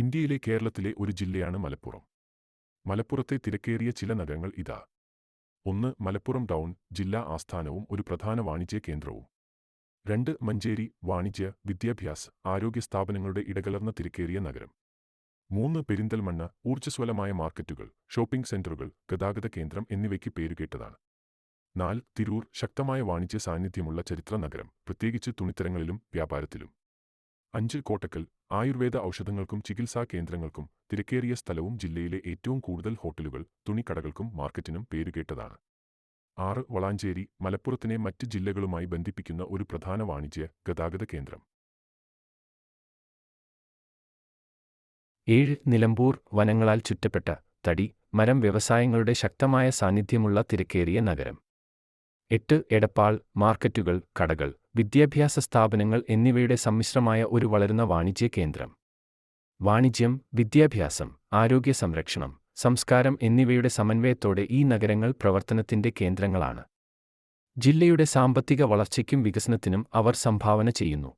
ഇന്ത്യയിലെ കേരളത്തിലെ ഒരു ജില്ലയാണ് മലപ്പുറം. മലപ്പുറത്തെ തിരക്കേറിയ ചില നഗരങ്ങൾ ഇതാ. ഒന്ന് മലപ്പുറം ടൗൺ ജില്ലാ ആസ്ഥാനവും ഒരു പ്രധാന വാണിജ്യ കേന്ദ്രവും. രണ്ട് മഞ്ചേരി വാണിജ്യ വിദ്യാഭ്യാസ ആരോഗ്യ സ്ഥാപനങ്ങളുടെ ഇടകലർന്ന തിരക്കേറിയ നഗരം. മൂന്ന് പെരിന്തൽമണ്ണ ഊർജസ്വലമായ മാർക്കറ്റുകൾ ഷോപ്പിംഗ് സെന്ററുകൾ ഗതാഗത കേന്ദ്രം എന്നിവയ്ക്ക് പേരുകേട്ടതാണ് നാല് തിരൂർ ശക്തമായ വാണിജ്യ സാന്നിധ്യമുള്ള ചരിത്ര നഗരം പ്രത്യേകിച്ച് തുണിത്തരങ്ങളിലും വ്യാപാരത്തിലും. അഞ്ച് കോട്ടക്കൽ ആയുർവേദ ഔഷധങ്ങൾക്കും ചികിത്സാ കേന്ദ്രങ്ങൾക്കും തിരക്കേറിയ സ്ഥലവും ജില്ലയിലെ ഏറ്റവും കൂടുതൽ ഹോട്ടലുകൾ തുണിക്കടകൾക്കും മാർക്കറ്റിനും പേരുകേട്ടതാണ്. ആറ് വളാഞ്ചേരി മലപ്പുറത്തിനെ മറ്റ് ജില്ലകളുമായി ബന്ധിപ്പിക്കുന്ന ഒരു പ്രധാന വാണിജ്യ ഗതാഗത കേന്ദ്രം. ഏഴ് നിലമ്പൂർ വനങ്ങളാൽ ചുറ്റപ്പെട്ട തടി മരം വ്യവസായങ്ങളുടെ ശക്തമായ സാന്നിധ്യമുള്ള തിരക്കേറിയ നഗരം. എട്ട് എടപ്പാൾ മാർക്കറ്റുകൾ കടകൾ വിദ്യാഭ്യാസ സ്ഥാപനങ്ങൾ എന്നിവയുടെ സമ്മിശ്രമായ ഒരു വളരുന്ന വാണിജ്യ കേന്ദ്രം. വാണിജ്യം വിദ്യാഭ്യാസം ആരോഗ്യ സംരക്ഷണം സംസ്കാരം എന്നിവയുടെ സമന്വയത്തോടെ ഈ നഗരങ്ങൾ പ്രവർത്തനത്തിന്റെ കേന്ദ്രങ്ങളാണ്. ജില്ലയുടെ സാമ്പത്തിക വളർച്ചയ്ക്കും വികസനത്തിനും അവർ സംഭാവന ചെയ്യുന്നു.